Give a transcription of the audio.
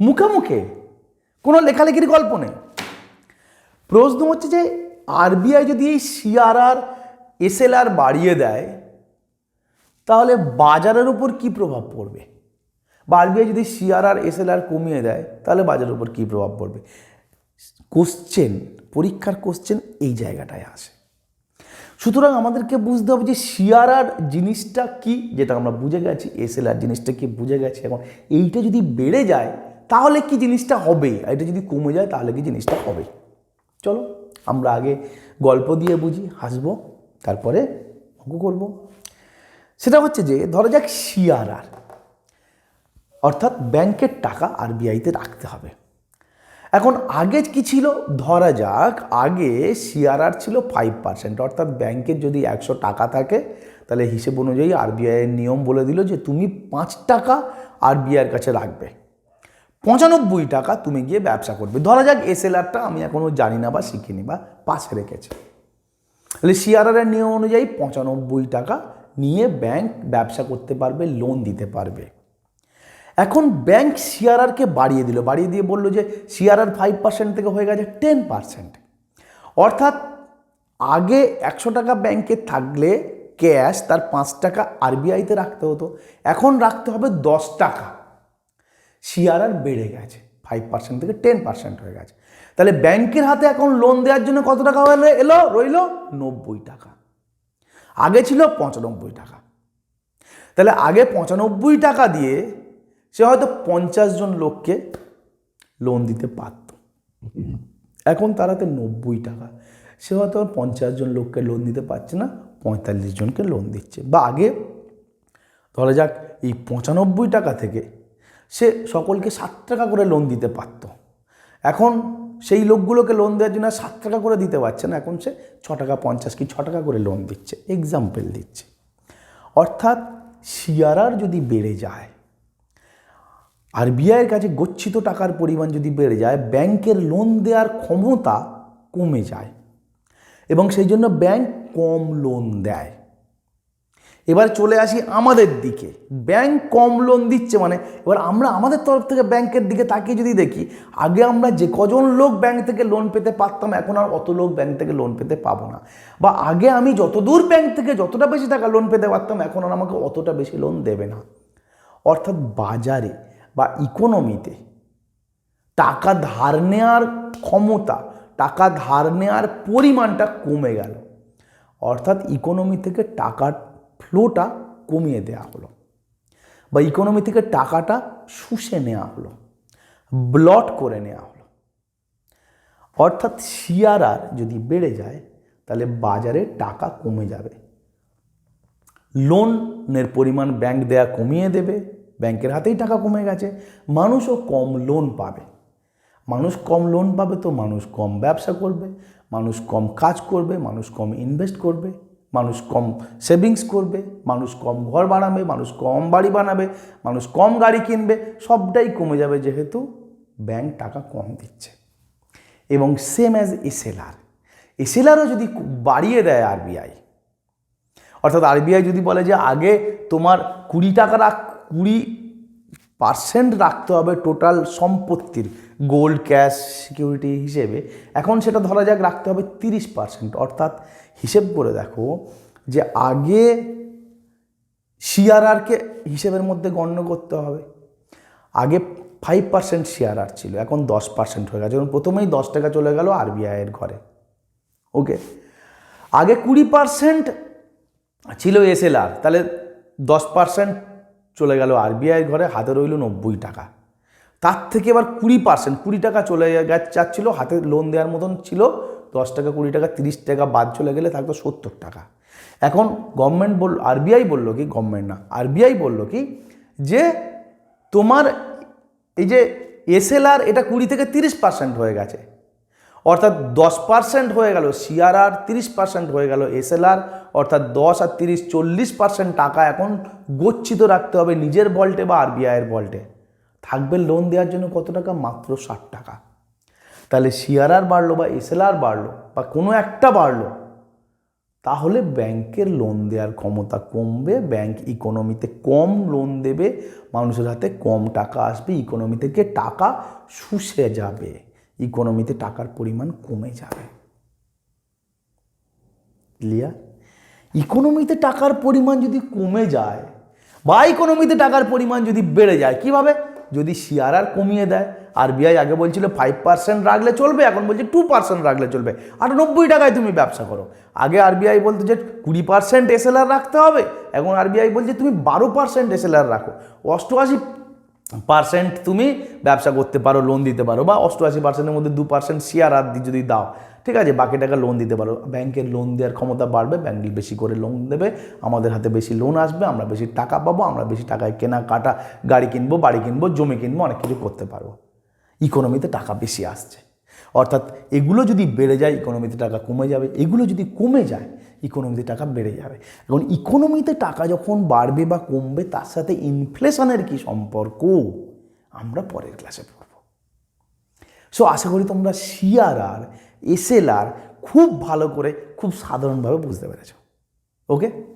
মুখে কোনো লেখালেখির গল্প নেই। প্রশ্ন হচ্ছে যে, আরবিআই যদি এই সিআরআর, এসএলআর বাড়িয়ে দেয়, তাহলে বাজারের উপর কি প্রভাব পড়বে? বা আরবিআই যদি সিআরআর, এসএলআর কমিয়ে দেয়, তাহলে বাজারের উপর কি প্রভাব পড়বে? কোশ্চেন পরীক্ষার কোশ্চেন এই জায়গাটায় আসে। সুতরাং আমাদেরকে বুঝতে হবে যে সিআরআর জিনিসটা কি, যেটা আমরা বুঝে গেছি, এসএলআর জিনিসটা কি বুঝে গেছি, এখন এইটা যদি বেড়ে যায় তাহলে কি জিনিসটা হবে? এটা যদি কমে যায়, তাহলে কি জিনিসটা হবে? চলো, আমরা আগে গল্প দিয়ে বুঝি, হাসবো, তারপরে অঙ্ক করব। সেটা হচ্ছে যে, ধরা যাক সিআরআর অর্থাৎ ব্যাংকের টাকা আরবিআইতে রাখতে হবে। এখন আগে কি ছিল? ধরা যাক, আগে সিআরআর ছিল ফাইভ পার্সেন্ট অর্থাৎ ব্যাংকের যদি একশো টাকা থাকে, তাহলে হিসেব অনুযায়ী আরবিআইয়ের নিয়ম বলে দিল যে, তুমি পাঁচ টাকা আরবিআইয়ের কাছে রাখবে। পঁচানব্বই টাকা তুমি গিয়ে ব্যবসা করবে। ধরা যাক এসএলআরটা আমি এখনও জানি না বা শিখিনি বা পাশে রেখেছি। তাহলে সিআরআরের নিয়ম অনুযায়ী পঁচানব্বই টাকা নিয়ে ব্যাংক ব্যবসা করতে পারবে লোন দিতে পারবে। এখন ব্যাংক সিআরআরকে বাড়িয়ে দিল। বাড়িয়ে দিয়ে বলল যে সিআরআর ফাইভ পার্সেন্ট থেকে হয়ে গেছে টেন পার্সেন্ট অর্থাৎ আগে একশো টাকা ব্যাংকে থাকলে ক্যাশ তার পাঁচ টাকা আরবিআইতে রাখতে হতো। এখন রাখতে হবে দশ টাকা। সিআরআর বেড়ে গেছে ফাইভ পার্সেন্ট থেকে টেন পার্সেন্ট হয়ে গেছে। তাহলে ব্যাংকের হাতে এখন লোন দেওয়ার জন্য কত টাকা এলো, রইল নব্বই টাকা। আগে ছিল পঁচানব্বই টাকা। তাহলে আগে পঁচানব্বই টাকা দিয়ে সে হয়তো পঞ্চাশ জন লোককে লোন দিতে পারত। এখন তারাতে নব্বই টাকা। সে হয়তো পঞ্চাশ জন লোককে লোন দিতে পারছে না, পঁয়তাল্লিশ জনকে লোন দিচ্ছে। বা আগে ধরা যাক, এই পঁচানব্বই টাকা থেকে সে সকলকে সাত টাকা করে লোন দিতে পারত। এখন সেই লোকগুলোকে লোন দেওয়ার জন্য সাত টাকা করে দিতে পারছে না। এখন সে ছ টাকা পঞ্চাশ কি ছ টাকা করে লোন দিচ্ছে এক্সাম্পল দিচ্ছে। অর্থাৎ সিআরআর যদি বেড়ে যায়, আরবিআইয়ের কাছে গচ্ছিত টাকার পরিমাণ যদি বেড়ে যায়, ব্যাংকের লোন দেওয়ার ক্ষমতা কমে যায় এবং সেই জন্য ব্যাংক কম লোন দেয়। এবার চলে আসি আমাদের দিকে। ব্যাংক কম লোন দিচ্ছে মানে এবার আমরা আমাদের তরফ থেকে ব্যাংকের দিকে তাকিয়ে যদি দেখি, আগে আমরা যে কজন লোক ব্যাংক থেকে লোন পেতে পারতাম, এখন আর অত লোক ব্যাংক থেকে লোন পেতে পাবো না। বা আগে আমি যতদূর ব্যাংক থেকে যতটা বেশি টাকা লোন পেতে পারতাম, এখন আর আমাকে অতটা বেশি লোন দেবে না। অর্থাৎ বাজারে বা ইকোনমিতে টাকা ধার নেওয়ার ক্ষমতা, টাকা ধার নেওয়ার পরিমাণটা কমে গেল। অর্থাৎ ইকোনমি থেকে টাকার ফ্লোটা কমিয়ে দেওয়া হলো বা ইকোনমি থেকে টাকাটা শুষে নেওয়া হলো ব্লট করে নেওয়া হলো। অর্থাৎ সিআরআর যদি বেড়ে যায়, তাহলে বাজারে টাকা কমে যাবে। লোনের পরিমাণ ব্যাংক দেয়া কমিয়ে দেবে ব্যাংকের হাতেই টাকা কমে গেছে, মানুষও কম লোন পাবে। মানুষ কম লোন পাবে তো মানুষ কম ব্যবসা করবে, মানুষ কম কাজ করবে, মানুষ কম ইনভেস্ট করবে। মানুষ কম সেভিংস করবে, মানুষ কম ঘর বানাবে, মানুষ কম বাড়ি বানাবে, মানুষ কম গাড়ি কিনবে, সবটাই কমে যাবে যেহেতু ব্যাংক টাকা কম দিচ্ছে। এবং সেম অ্যাজ এসএলআর। এসএলআরও যদি বাড়িয়ে দেয় আরবিআই, অর্থাৎ আরবিআই যদি বলে যে আগে তোমার কুড়ি টাকা রাখ কুড়ি পার্সেন্ট রাখতে হবে টোটাল সম্পত্তির গোল্ড ক্যাশ সিকিউরিটি হিসেবে। এখন সেটা ধরা যাক, রাখতে হবে তিরিশ পার্সেন্ট অর্থাৎ হিসেব করে দেখো যে আগে সিআরআরকে হিসেবের মধ্যে গণ্য করতে হবে। আগে ফাইভ পার্সেন্ট সিআরআর ছিল, এখন দশ পার্সেন্ট হয়ে গেছে। যেমন প্রথমেই দশ টাকা চলে গেল আরবিআইয়ের ঘরে। ওকে আগে কুড়ি পার্সেন্ট ছিল এসএলআর তাহলে দশ পার্সেন্ট চলে গেল আরবিআইয়ের ঘরে, হাতে রইল নব্বই টাকা। তার থেকে এবার কুড়ি পার্সেন্ট কুড়ি টাকা চলে যাচ্ছিল, হাতে লোন দেওয়ার মতন ছিল, দশ টাকা, কুড়ি টাকা, তিরিশ টাকা বাদ চলে গেলে থাকতো সত্তর টাকা। এখন গভর্নমেন্ট বল, আরবিআই বলল কি গভর্নমেন্ট না, আরবিআই বলল কি, যে তোমার এই যে এসএলআর এটা কুড়ি থেকে তিরিশ পার্সেন্ট হয়ে গেছে। অর্থাৎ দশ পার্সেন্ট হয়ে গেল, সিআরআর তিরিশ পার্সেন্ট হয়ে গেল, এসএলআর অর্থাৎ দশ আর তিরিশ, চল্লিশ পার্সেন্ট টাকা এখন গচ্ছিত রাখতে হবে নিজের বল্টে বা আরবিআইয়ের বল্টে। থাকবে লোন দেওয়ার জন্য কত টাকা? মাত্র ষাট টাকা। তাহলে সিআরআর বাড়লো বা এসএলআর বাড়লো বা কোনো একটা বাড়লো, তাহলে ব্যাংকের লোন দেওয়ার ক্ষমতা কমবে ব্যাংক ইকোনমিতে কম লোন দেবে, মানুষের হাতে কম টাকা আসবে ইকোনমি থেকে টাকা শুষে যাবে ইকোনমিতে টাকার পরিমাণ কমে যাবে। ক্লিয়ার ইকোনমিতে টাকার পরিমাণ যদি কমে যায়, বা ইকোনমিতে টাকার পরিমাণ যদি বেড়ে যায়, কীভাবে? যদি শেয়ার আর কমিয়ে দেয়। আরবিআই আগে বলছিল ফাইভ পার্সেন্ট রাখলে চলবে, এখন বলছে টু পার্সেন্ট রাখলে চলবে। আর নব্বই টাকায় তুমি ব্যবসা করো। আগে আরবিআই বলতো যে কুড়ি পার্সেন্ট এসএলআর রাখতে হবে, এখন আরবিআই বলছে তুমি বারো পার্সেন্ট এসএলআর রাখো। অষ্টআশি পার্সেন্ট তুমি ব্যবসা করতে পারো লোন দিতে পারো বা অষ্টআশি পার্সেন্টের মধ্যে দু পার্সেন্ট শেয়ার আর যদি দাও, ঠিক আছে? বাকি টাকা লোন দিতে পারো। ব্যাংকের লোন দেওয়ার ক্ষমতা বাড়বে ব্যাংক বেশি করে লোন দেবে, আমাদের হাতে বেশি লোন আসবে, আমরা বেশি টাকা পাবো, আমরা বেশি টাকায় কেনা কাটা গাড়ি কিনবো, বাড়ি কিনবো, জমি কিনবো, অনেক কিছু করতে পারব। ইকোনমিতে টাকা বেশি আসছে। অর্থাৎ এগুলো যদি বেড়ে যায় ইকোনমিতে টাকা কমে যাবে, এগুলো যদি কমে যায় ইকোনমিতে টাকা বেড়ে যাবে। এখন ইকোনমিতে টাকা যখন বাড়বে বা কমবে, তার সাথে ইনফ্লেশনের কি সম্পর্ক? আমরা পরের ক্লাসে পড়ব। সো আশা করি তোমরা সিআরআর এসএলআর খুব ভালো করে, খুব সাধারণভাবে বুঝতে পেরেছ। ওকে